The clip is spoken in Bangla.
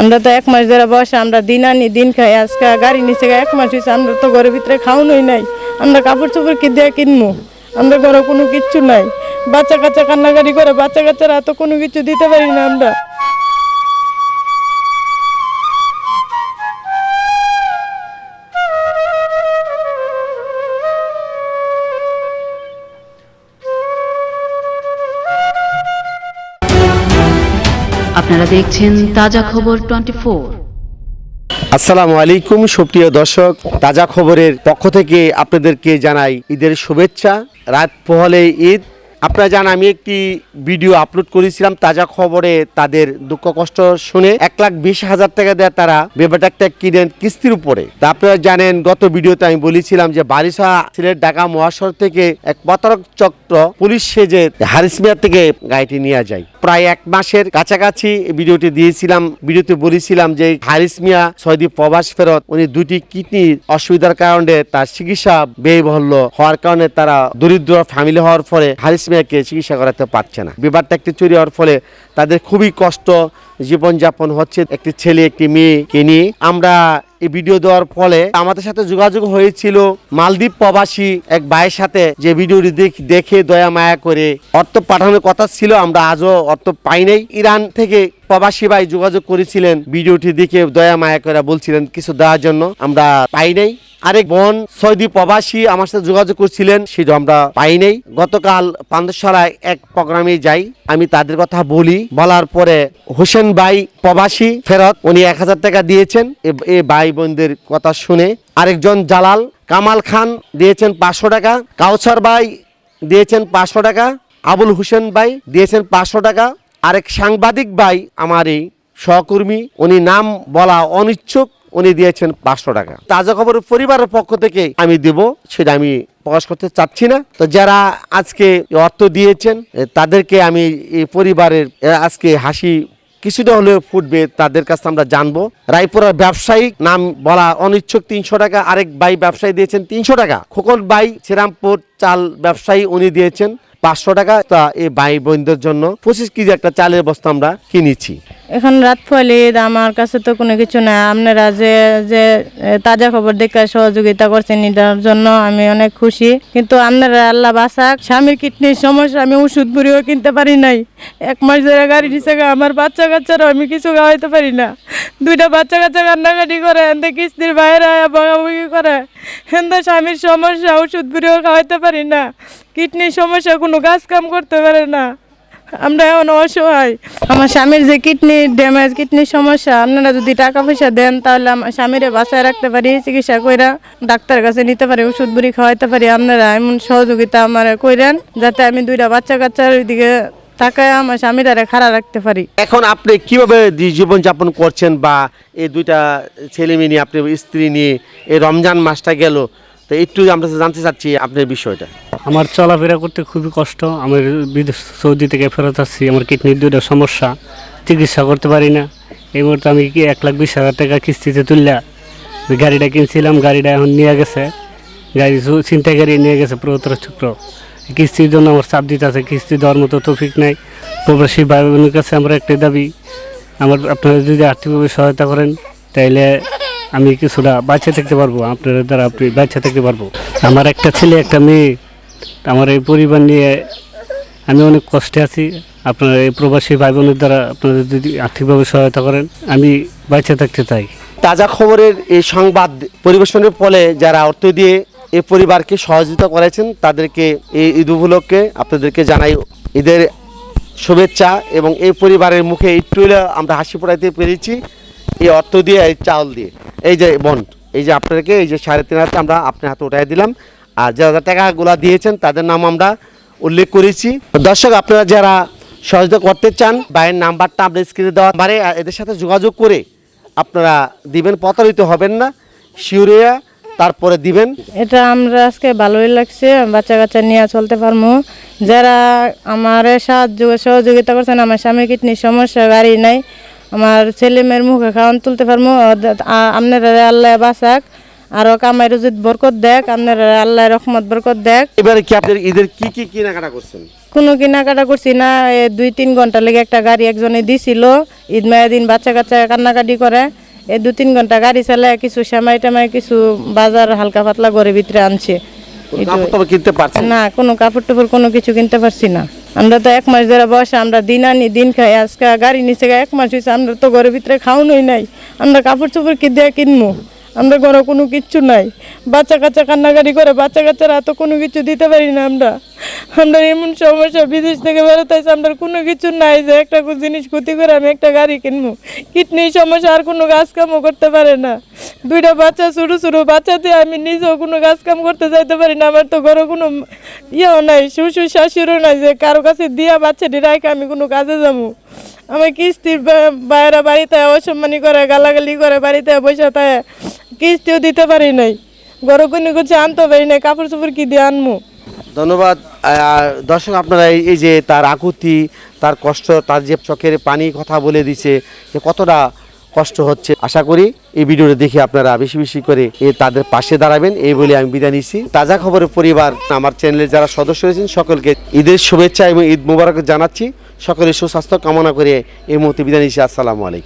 আমরা তো এক মাস ধরে বসে, আমরা দিন আনি, দিন খাই নিচে এক মাস আমরা তো ঘরের ভিতরে নাই। আমরা কাপড় চোপড় আমরা ঘরে কোনো কিচ্ছু নাই। বাচ্চা কাচ্চা কান্নাকাটি করে, বাচ্চা কাচ্চারা তো কোনো কিছু দিতে পারি না আমরা। আপনারা দেখছেন তাজা খবর টোয়েন্টি আসসালামু আলাইকুম, সুপ্রিয় দর্শক। তাজা খবরের পক্ষ থেকে আপনাদেরকে জানাই ঈদের শুভেচ্ছা। রাত পোহলে ঈদ। আপনারা জান আমি একটি ভিডিও আপলোড করেছিলাম, তাজা খবরে তাদের দুঃখ কষ্ট শুনে। এক লাখ বিশ হাজার টাকা দেয় তারা বেবাটাকটা কিনেন কিস্তির উপরে। তা আপনারা জানেন, গত ভিডিওতে আমি বলেছিলাম যে বারিশা সিলেট ঢাকা মহাশহর থেকে এক প্রতারক চক্র পুলিশ সেজে হারিসমিয়া থেকে গাড়িটি নিয়ে যায়। প্রায় এক মাসের কাছাকাছি ভিডিওটি দিয়েছিলাম। ভিডিওতে বলেছিলাম যে হারিস মিয়া সৌদি প্রবাস ফেরত, উনি দুটি কিডনির অসুবিধার কারণে তার চিকিৎসা ব্যয়বহল হওয়ার কারণে তারা দরিদ্র ফ্যামিলি হওয়ার ফলে হারিস মিয়াকে চিকিৎসা করাতে পারছে না। বিবাদটা একটি চুরি হওয়ার ফলে তাদের খুবই কষ্ট জীবনযাপন হচ্ছে। একটি ছেলে, একটি মেয়েকে নিয়ে আমরা এই ভিডিও দেওয়ার ফলে আমাদের সাথে যোগাযোগ হয়েছিল মালদ্বীপ প্রবাসী এক ভাইয়ের সাথে যে ভিডিওটি দেখ- দয়া মায়া করে অর্থ পাঠানোর কথা ছিল, আমরা আজও অর্থ পাই নাই। ইরান থেকে প্রবাসী ভাই যোগাযোগ করেছিলেন। ভিডিওটি দেখে দয়া মায়া করে বলছিলেন, কিছু দেওয়ার জন্য আমরা পাই নাই। আরেক বোন সৌদি প্রবাসী আমার সাথে যোগাযোগ করছিলেন সেটা আমরা পাই নাই। গতকাল পান্ডেশ্বরায় এক প্রোগ্রামে যাই, আমি তাদের কথা বলি। বলার পরে হোসেন ভাই প্রবাসী ফেরত, উনি এক হাজার টাকা দিয়েছেন। এ ভাই বোনদের কথা শুনে আরেকজন জালাল কামাল খান দিয়েছেন পাঁচশো টাকা, কাউসার ভাই দিয়েছেন পাঁচশো টাকা, আবুল হোসেন ভাই দিয়েছেন পাঁচশো টাকা আরেক সাংবাদিক ভাই আমার এই সহকর্মী, উনি নাম বলা অনিচ্ছুক, উনি দিয়েছেন পাঁচশো টাকা। তাজা খবর পরিবারের পক্ষ থেকে আমি দেব, সেটা আমি প্রকাশ করতে চাচ্ছি না। তো যারা আজকে অর্থ দিয়েছেন তাদেরকে আমি এই পরিবারের আজকে হাসি কিছুটা হলেও ফুটবে, তাদের কাছে আমরা জানব। রায়পুরার ব্যবসায়িক নাম বলা অনিচ্ছুক তিনশো টাকা, আরেক ভাই ব্যবসায়ী দিয়েছেন তিনশো টাকা। খোকন ভাই, শ্রীরামপুর চাল ব্যবসায়ী, উনি দিয়েছেন পাঁচশো টাকা তা এই ভাই বোনদের জন্য পঁচিশ কেজি একটা চালের বস্তা আমরা কিনেছি। এখন রাত ফলে আমার কাছে তো কোনো কিছু না আপনারা যে যে তাজা খবর দেখে সহযোগিতা করছেন এটার জন্য আমি অনেক খুশি। কিন্তু আপনারা আল্লাহ বাসাক স্বামীর কিডনির সমস্যা, আমি ওষুধ বুড়িও কিনতে পারি নাই। এক মাস ধরে গাড়ি নিচে আমার বাচ্চা কাচ্চারও আমি কিছু খাওয়াইতে পারি না। দুইটা বাচ্চা কাচ্চা কান্নাকাটি করে, এনতে কিস্তির বাইরে বগাবগি করে। হেন্দা স্বামীর সমস্যা, ওষুধ বুড়িও খাওয়াইতে পারি না। কিডনির সমস্যা কোনো কাজ কাম করতে পারে না। আমরা এখন অসহায়। আমার স্বামীর যে কিডনি ড্যামেজ কিডনির সমস্যা আপনারা যদি টাকা পয়সা দেন তাহলে আমার স্বামীরে বাঁচায় রাখতে পারি চিকিৎসা কইরা ডাক্তারের কাছে নিতে পারি ওষুধ বুড়ি খাওয়াইতে পারি। আপনারা এমন সহযোগিতা আমার কইরেন যাতে আমি দুইটা বাচ্চা কাচ্চার দিকে তাকায় আমার স্বামীরারে খাড়া রাখতে পারি। এখন আপনি কীভাবে জীবন যাপন করছেন বা এই দুইটা ছেলে মেয়ে নিয়ে আপনি স্ত্রী নিয়ে এই রমজান মাসটা গেল তো একটু আমরা জানতে চাচ্ছি আপনার বিষয়টা। আমার চলাফেরা করতে খুবই কষ্ট, আমি বিদেশ, সৌদি থেকে ফেরত আসছি, আমার কিডনির দুটো সমস্যা, চিকিৎসা করতে পারি না। এই মুহূর্তে আমি কি এক লাখ বিশ হাজার টাকা কিস্তিতে তুললা? গাড়িটা কিনছিলাম, গাড়িটা এখন নিয়ে গেছে। গাড়ি চিন্তাই গাড়ি নিয়ে গেছে প্রতর চক্র। কিস্তির জন্য আমার চাপ দিতে আছে, কিস্তি দেওয়ার মতো তৌফিক নাই। প্রবাসী ভাই বোনের কাছে আমার একটাই দাবি, আমার আপনারা যদি আর্থিকভাবে সহায়তা করেন, তাইলে আমি কিছুটা বাচ্চা থাকতে পারব, আপনাদের দ্বারা আপনি বাচ্চা থাকতে পারব। আমার একটা ছেলে, একটা মেয়ে, আমার এই পরিবার নিয়ে আমি অনেক কষ্টে আছি। আপনার এই প্রবাসী ভাই বোনের দ্বারা আপনারা যদি আর্থিকভাবে সহায়তা করেন, আমি বাচ্চা থাকতে চাই। তাজা খবরের এই সংবাদ পরিবেশনের ফলে যারা অর্থ দিয়ে এই পরিবারকে সহযোগিতা করেছেন, তাদেরকে এই ঈদ উপলক্ষে আপনাদেরকে জানাই ঈদের শুভেচ্ছা এবং এই পরিবারের মুখে একটু আমরা হাসি ফোটাইতে পেরেছি। এই অর্থ দিয়ে, এই চাউল দিয়ে। এই যে বন্ড এই যে আপনাদেরকে, এই যে সাড়ে তিন হাজার আমরা আপনার হাতে উঠাই দিলাম। আর যারা টাকাগুলো দিয়েছেন, তাদের নাম আমরা উল্লেখ করেছি। দর্শক, আপনারা যারা সহযোগিতা করতে চান বাইরের নাম্বারটা আমরা স্ক্রিনে দেওয়া পারে এদের সাথে যোগাযোগ করে আপনারা দিবেন, প্রতারিত হবেন না। শিউরিয়া, তারপরে দিবেন। এটা আমরা আজকে ভালোই লাগছে বাচ্চা কাচ্চা নিয়ে চলতে পারব যারা আমার সাহায্য, সহযোগিতা করছেন, আমার স্বামীর কিডনির সমস্যা, গাড়ি নাই আমার ছেলে মেয়ের মুখে খাওয়ান তুলতে পারব আপনারা আল্লাহ বাসাক আরও কামাই রুজিত বরকত দেখ আপনার আল্লাহ রহমত বরকত দেখ এবারে কি আপনার ঈদের কি কি কেনাকাটা করছেন? কোনো কেনাকাটা করছি না দুই তিন ঘণ্টা লেগে একটা গাড়ি একজনে দিছিল ঈদ মায়ের দিন বাচ্চা কাচ্চা কান্নাকাটি করে এই দু তিন ঘণ্টা গাড়ি চালায় কিছু সেমাই টেমাই কিছু বাজার হালকা পাতলা ঘরের ভিতরে আনছে। কিনতে পারছেন? না কোনো কাপড় টাপড় কোনো কিছু কিনতে পারছি না। আমরা তো এক মাস ধরে বসে আমরা দিন আনি দিন খাই আজকে গাড়ি নিচে এক মাস হয়েছে আমরা তো ঘরের ভিতরে খাওয়ানোই নাই। আমরা কাপড় চোপড় কি দিয়ে কিনবো আমরা ঘরে কোনো কিচ্ছু নাই। বাচ্চা কাচ্চা কান্নাকাটি করে বাচ্চা কাচ্চারা তো কোনো কিছু দিতে পারি না আমরা। আমরা এমন সমস্যা বিদেশ থেকে বেরোতে হয়েছে আমরা কোনো কিছু নাই যে একটা জিনিস ক্ষতি করে আমি একটা গাড়ি কিনবো। কিডনির সমস্যা আর কোনো কাজ কামও করতে পারে না। দুইটা বাচ্চা, ছোটো ছোটো বাচ্চা দিয়ে আমি নিজেও কোনো কাজ কাম করতে যাইতে পারি না। আমার তো ঘরে কোনো ইয়েও নাই, শ্বশুর, শাশুড়ও নাই যে কারও কাছে দিয়া বাচ্চাটি রাখে আমি কোনো কাজে যাব। আমার কিস্তির বা- বাইরা বাড়িতে অসম্মানি করে, গালাগালি করে, বাড়িতে বসে থাকে কিস্তিও দিতে পারি নাই। ঘরে কোনো কিছু আনতে পারি নাই, কাপড় চোপড় কি দিয়ে আনব? ধন্যবাদ। দর্শক, আপনারা এই- এই যে তার আকুতি, তার কষ্ট, তার যে চোখের পানি কথা বলে দিছে, যে কতটা কষ্ট হচ্ছে। আশা করি এই ভিডিওটা দেখে আপনারা বেশি বেশি করে এ তাদের পাশে দাঁড়াবেন। এই বলে আমি বিদায় নিচ্ছি। তাজা খবরের পরিবার, আমার চ্যানেলে যারা সদস্য রয়েছেন, সকলকে ঈদের শুভেচ্ছা এবং ঈদ মোবারক জানাচ্ছি। সকলের সুস্বাস্থ্য কামনা করে এই মুহূর্তে বিদায় নিচ্ছি। আসসালামু আলাইকুম।